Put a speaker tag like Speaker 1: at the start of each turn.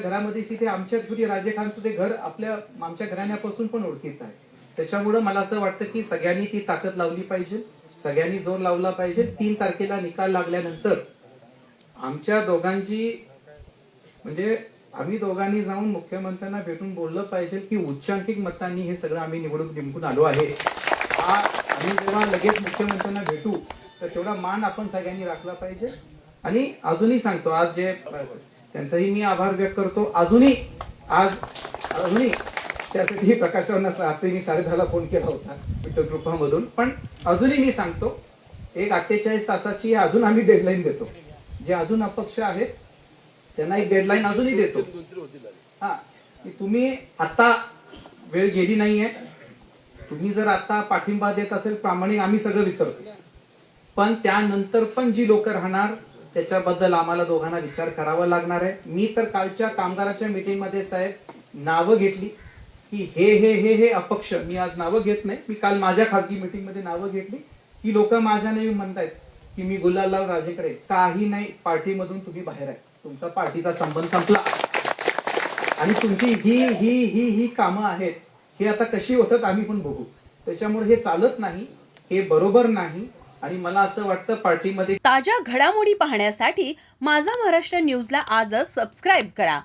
Speaker 1: आमच्या घरामध्ये तिथे आमच्या घरी राजेखानचं ते घर आपल्या आमच्या घराण्यापासून पण ओळखीचं आहे. त्याच्यामुळं मला असं वाटतं की सगळ्यांनी ती ताकद लावली पाहिजे. सगळ्यांनी जोर लावला पाहिजे. तीन तारखेला निकाल लागल्यानंतर आमच्या दोघांची म्हणजे आम्ही दोघांनी जाऊन मुख्यमंत्र्यांना भेटून बोललं पाहिजे की उच्चांकिक मतांनी हे सगळं आम्ही निवडून जिंकून आलो आहे. हा आम्ही जेव्हा लगेच मुख्यमंत्र्यांना भेटू तर तेवढा मान आपण सगळ्यांनी राखला पाहिजे. आणि अजूनही सांगतो आज जे त्यांचाही मी आभार व्यक्त करतो. अजूनही आज अजूनही त्यासाठी प्रकाशरावांना रात्री मी साडेदहाला फोन केला होता विठ्ठल कृपामधून. पण अजूनही मी सांगतो एक अठ्ठेचाळीस तासाची अजून आम्ही डेडलाईन देतो. जे अजून अपक्ष आहेत त्यांना एक डेडलाईन अजूनही देतो. हा तुम्ही आता वेळ गेली नाहीये. तुम्ही जर आता पाठिंबा देत असेल प्रामाणिक आम्ही सगळं विसरतो. पण त्यानंतर पण जी लोक राहणार त्याच्याबद्दल आम्हाला दोघांना विचार करावा लागणार आहे. मी तर कालच्या कामगाराच्या मीटिंगमध्ये साहेब नावं घेतली की हे हे हे हे अपक्ष. मी आज नावं घेत नाही. मी काल माझ्या खासगी मीटिंगमध्ये नावं घेतली. की लोक माझ्या नेहमी म्हणतायत की मी गुलालराव राजेकडे काही नाही पार्टीमधून तुम्ही बाहेर आहे. तुमचा पार्टीचा संबंध संपला. आणि तुमची ही ही ही ही कामं आहेत हे आता कशी होतात आम्ही पण बघू. त्याच्यामुळे हे चालत नाही हे बरोबर नाही. आणि मला असं वाटतं पार्टीमध्ये
Speaker 2: ताज्या घडामोडी पाहण्यासाठी माझा महाराष्ट्र न्यूजला आजच सबस्क्राईब करा.